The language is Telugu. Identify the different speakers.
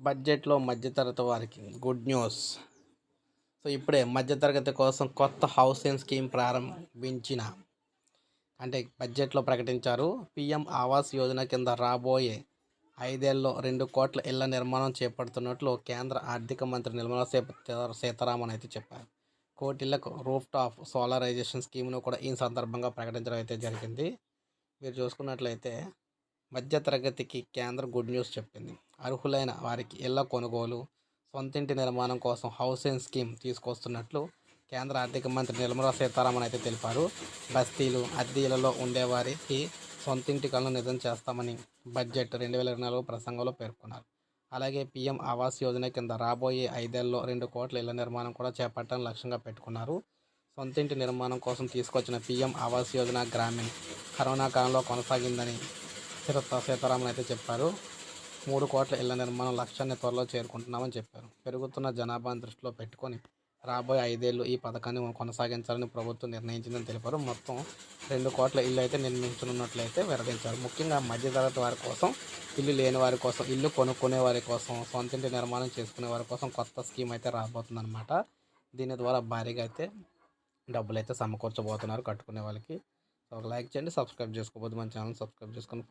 Speaker 1: బడ్జెట్లో మధ్యతరగతి వారికి గుడ్ న్యూస్. సో ఇప్పుడే మధ్యతరగతి కోసం కొత్త హౌసింగ్ స్కీమ్ ప్రారంభించిన అంటే బడ్జెట్లో ప్రకటించారు. పిఎం ఆవాస్ యోజన కింద రాబోయే ఐదేళ్ళలో రెండు కోట్ల ఇళ్ళ నిర్మాణం చేపడుతున్నట్లు కేంద్ర ఆర్థిక మంత్రి నిర్మలా సీత- సీతారామన్ అయితే చెప్పారు. కోటిళ్ళకు రూఫ్ టాప్ సోలరైజేషన్ స్కీమ్ను కూడా ఈ సందర్భంగా ప్రకటించడం అయితే జరిగింది. మీరు చూసుకున్నట్లయితే మధ్యతరగతికి కేంద్ర గుడ్ న్యూస్ చెప్పింది. అర్హులైన వారికి ఇళ్ళ కొనుగోలు సొంతింటి నిర్మాణం కోసం హౌసింగ్ స్కీమ్ తీసుకొస్తున్నట్లు కేంద్ర ఆర్థిక మంత్రి నిర్మలా సీతారామన్ అయితే తెలిపారు. బస్తీలు అద్దీలలో ఉండేవారికి సొంతింటి కలను నిజం చేస్తామని బడ్జెట్ రెండు వేల ఇరవై నాలుగు ప్రసంగంలో పేర్కొన్నారు. అలాగే పీఎం ఆవాస్ యోజన కింద రాబోయే ఐదేళ్ళలో రెండు కోట్ల ఇళ్ళ నిర్మాణం కూడా చేపట్టాలని లక్ష్యంగా పెట్టుకున్నారు. సొంతింటి నిర్మాణం కోసం తీసుకొచ్చిన పీఎం ఆవాస్ యోజన గ్రామీణ్ కరోనా కాలంలో కొనసాగిందని సీత సీతారామన్ అయితే చెప్పారు. మూడు కోట్ల ఇళ్ళ నిర్మాణం లక్ష్యాన్ని త్వరలో చేరుకుంటున్నామని చెప్పారు. పెరుగుతున్న జనాభాను దృష్టిలో పెట్టుకొని రాబోయే ఐదేళ్ళు ఈ పథకాన్ని కొనసాగించాలని ప్రభుత్వం నిర్ణయించిందని తెలిపారు. మొత్తం రెండు కోట్ల ఇల్లు అయితే నిర్మించనున్నట్లయితే వెల్లడించారు ముఖ్యంగా మధ్యతరగతి వారి కోసం ఇల్లు లేని వారి కోసం ఇల్లు కొనుక్కునే వారి కోసం సొంత ఇంటి నిర్మాణం చేసుకునే వారి కోసం కొత్త స్కీమ్ అయితే రాబోతుందన్నమాట. దీని ద్వారా భారీగా అయితే డబ్బులు అయితే సమకూర్చబోతున్నారు కట్టుకునే వాళ్ళకి. సో లైక్ చేయండి సబ్స్క్రైబ్ చేసుకోబోద్దు మన ఛానల్ సబ్స్క్రైబ్ చేసుకొని